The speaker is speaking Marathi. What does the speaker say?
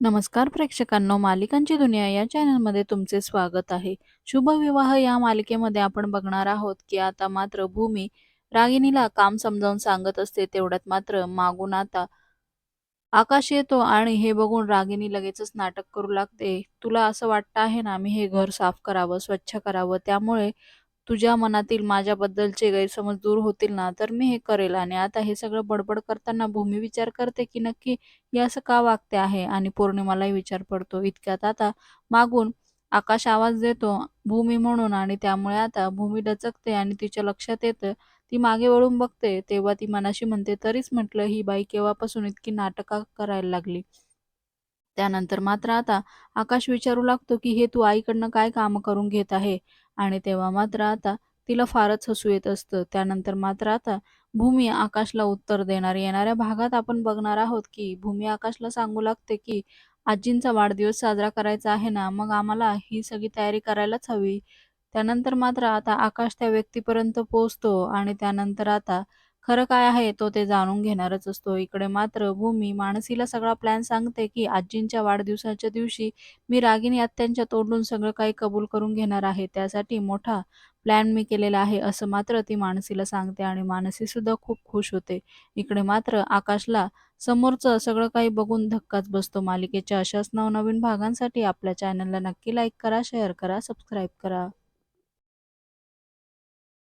नमस्कार प्रेक्षकांनो मालिकांची दुनिया या चॅनलमध्ये तुमचे स्वागत आहे. शुभविवाह या मालिकेमध्ये आपण बघणार आहोत की आता मात्र भूमी रागिणीला काम समजावून सांगत असते तेवढ्यात मात्र मागून आता आकाश येतो आणि हे बघून रागिणी लगेचच नाटक करू लागते. तुला असं वाटतं आहे ना मी हे घर साफ करावं स्वच्छ करावं? त्यामुळे तुझ्या मनातील माझ्याबद्दलचे गैरसमज दूर होतील ना? तर मी हे करेल आणि आता हे सगळं बडबड करताना भूमी विचार करते की नक्की या असं का वागते आहे? आणि पौर्णिमालाही विचार पडतो. इतक्यात आता मागून आकाश आवाज देतो भूमी म्हणून. आणि त्यामुळे आता भूमी डचकते आणि तिच्या लक्षात येतं ती मागे वळून बघते. तेव्हा ती मनाशी म्हणते तरीच म्हटलं ही बाई केव्हापासून इतकी नाटका करायला लागली? त्यानंतर मात्र आता आकाश विचारू लागतो की हे तू आईकडनं काय काम करून घेत आहे? आणि तेव्हा मात्र आता तिला फारच हसू येत असतं. त्यानंतर मात्र आता भूमी आकाशला उत्तर देणार. येणाऱ्या भागात आपण बघणार आहोत की भूमी आकाशला सांगू लागते की आजींचा वाढदिवस साजरा करायचा आहे ना? मग आम्हाला ही सगळी तयारी करायलाच हवी. त्यानंतर मात्र आता आकाश त्या व्यक्तीपर्यंत पोहोचतो आणि त्यानंतर आता खरं काय आहे तो ते जाणून घेणारच असतो. इकडे मात्र भूमी मानसीला सगळा प्लॅन सांगते की आजींच्या वाढदिवसाच्या दिवशी मी रागिनी आत्यांच्या तोंडून सगळं काही कबूल करून घेणार आहे. त्यासाठी मोठा प्लॅन मी केलेला आहे असं मात्र ती मानसीला सांगते आणि मानसी सुद्धा खूप खुश होते. इकडे मात्र आकाशला समोरचं सगळं काही बघून धक्काच बसतो. मालिकेच्या अशाच नवनवीन भागांसाठी आपल्या चॅनलला नक्की लाईक करा शेअर करा सबस्क्राईब करा.